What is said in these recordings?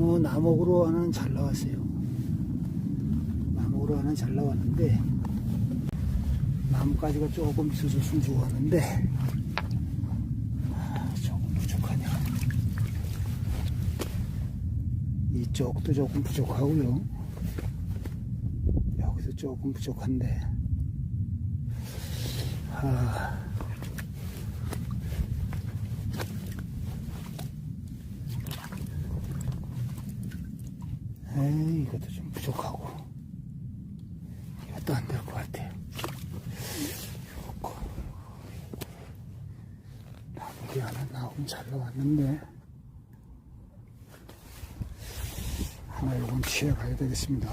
나무, 나목으로 하나는 잘 나왔어요. 나목으로 하나는 잘 나왔는데, 나뭇가지가 조금 있어졌으면 좋았는데, 아, 조금 부족하냐. 이쪽도 조금 부족하고요. 여기도 조금 부족한데, 아, 에이, 이것도 좀 부족하고. 이것도 안 될 것 같아요. 나무리 하나 나오면 잘 나왔는데. 하나 요건 취해 가야 되겠습니다.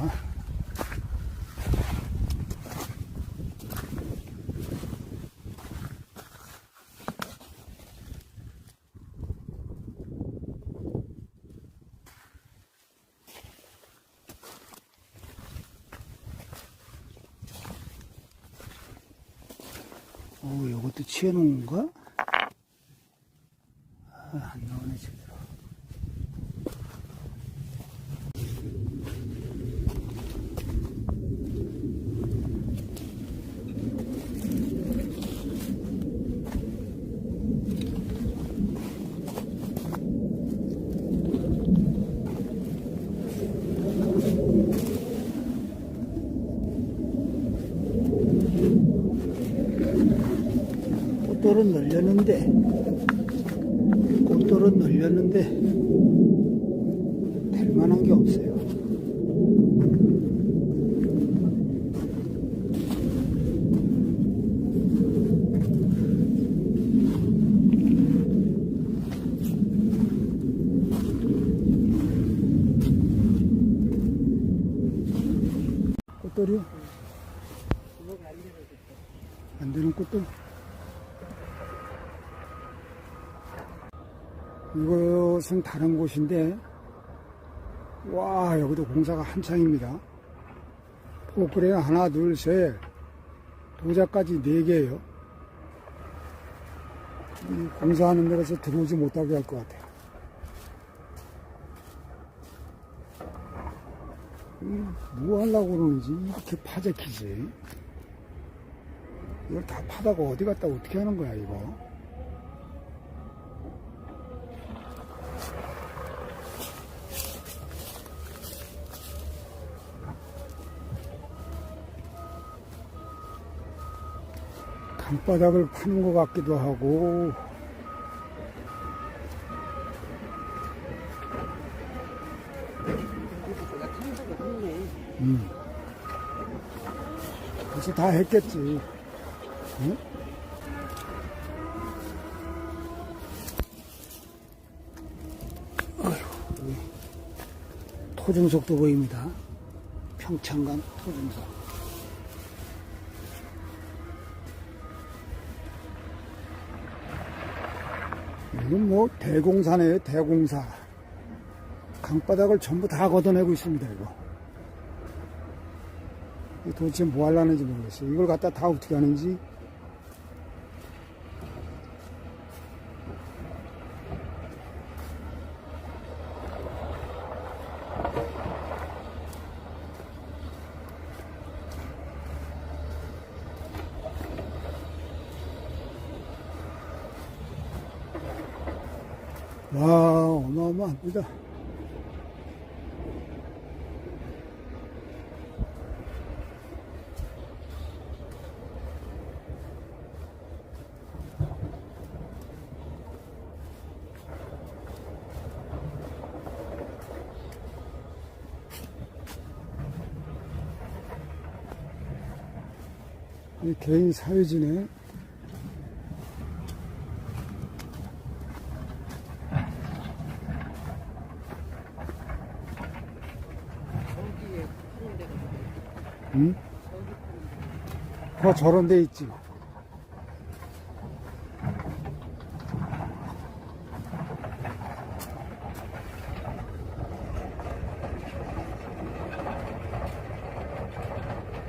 취해 놓은 건가? 아, 안 나오네, 제대로. 꽃돌은 널렸는데, 꽃돌은 널렸는데, 될 만한 게 없어요. 꽃돌이요? 안 되는 꽃돌? 이것은 다른 곳인데, 와, 여기도 공사가 한창입니다. 포크레 하나, 둘, 셋, 도자까지 네 개예요. 이 공사하는 데라서 들어오지 못하게 할 것 같아요. 이뭐 하려고 그러는지 이렇게 파재키지. 이걸 다 파다가 어디 갔다 어떻게 하는 거야, 이거. 강바닥을 파는 것 같기도 하고. 음. 그래서 다 했겠지. 응? 토중석도 보입니다. 평창간 토중석 이건 뭐 대공사네요 대공사. 강바닥을 전부 다 걷어내고 있습니다 이거. 도대체 뭐 하려는지 모르겠어요. 이걸 갖다 다 어떻게 하는지 와 어마어마합니다. 이 개인 사회지네 응? 어, 저런 데 있지.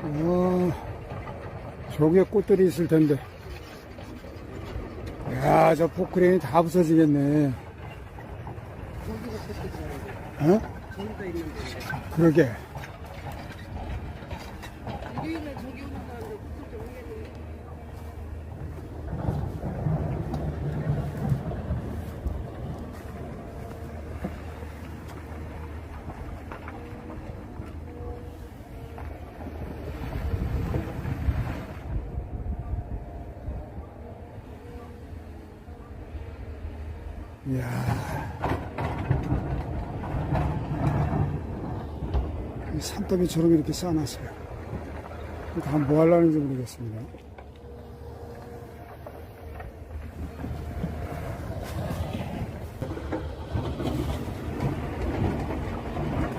어, 저기에 꽃들이 있을 텐데. 야, 저 포크레인이 다 부서지겠네. 어? 그러게. 여기는 저기 오는 사람들 그쪽 오겠네. 이야. 이 산더미처럼 이렇게 쌓아놨어요. 다뭐 하려는지 모르겠습니다.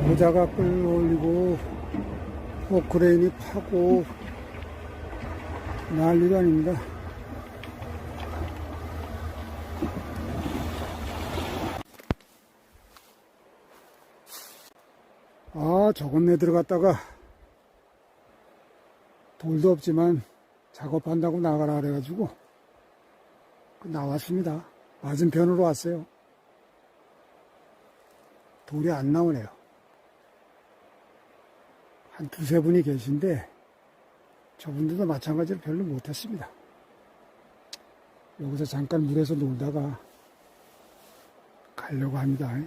모자가 끌어올리고 포크레인이 파고 난리가 아닙니다. 아, 저건 내 들어갔다가 돌도 없지만 작업한다고 나가라 그래가지고 나왔습니다. 맞은편으로 왔어요. 돌이 안 나오네요. 한 두세 분이 계신데 저분들도 마찬가지로 별로 못했습니다. 여기서 잠깐 물에서 놀다가 가려고 합니다.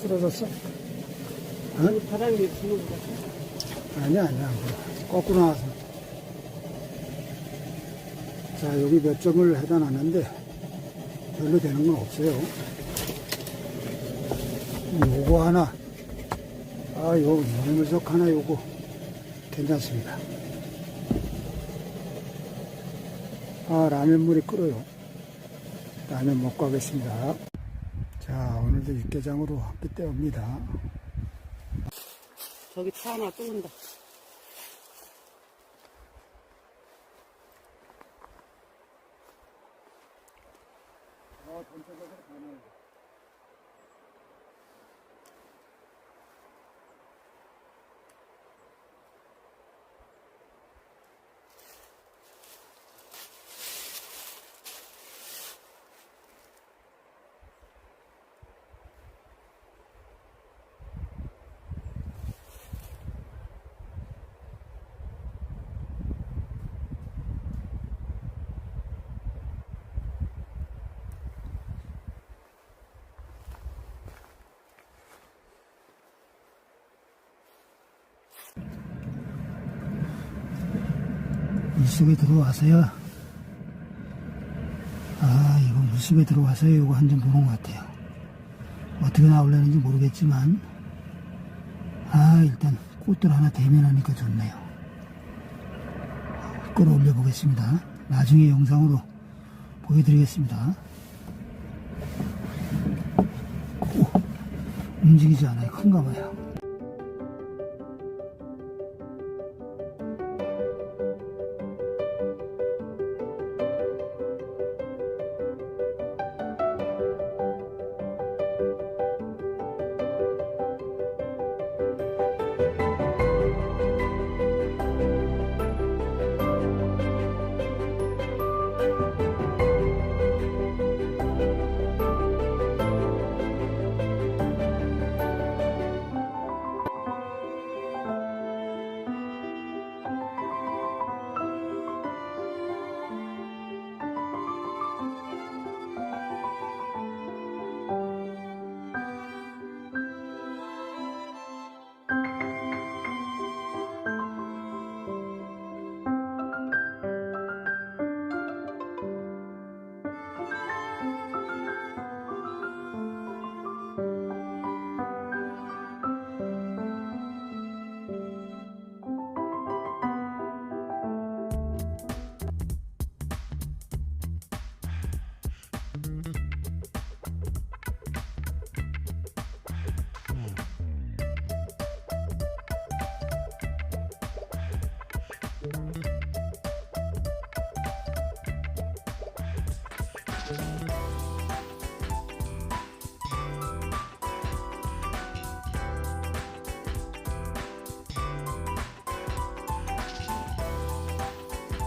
쓰러졌어? 여기 바람이 부는 거. 아니야, 아니야. 거꾸로 나와서. 자, 여기 몇 점을 해단하는데 별로 되는 건 없어요. 요거 하나. 아, 요 물석 하나 요거 괜찮습니다. 아, 라면물이 끓어요. 라면 먹고 하겠습니다. 자, 오늘도 육개장으로 때웁니다. 저기 차 하나 또 온다. 물속에 들어와서요. 아, 이거 물속에 들어와서요. 이거 한 점 보는 것 같아요. 어떻게 나오려는지 모르겠지만, 아, 일단 꽃들 하나 대면하니까 좋네요. 끌어올려 보겠습니다. 나중에 영상으로 보여드리겠습니다. 오, 움직이지 않아요. 큰가 봐요.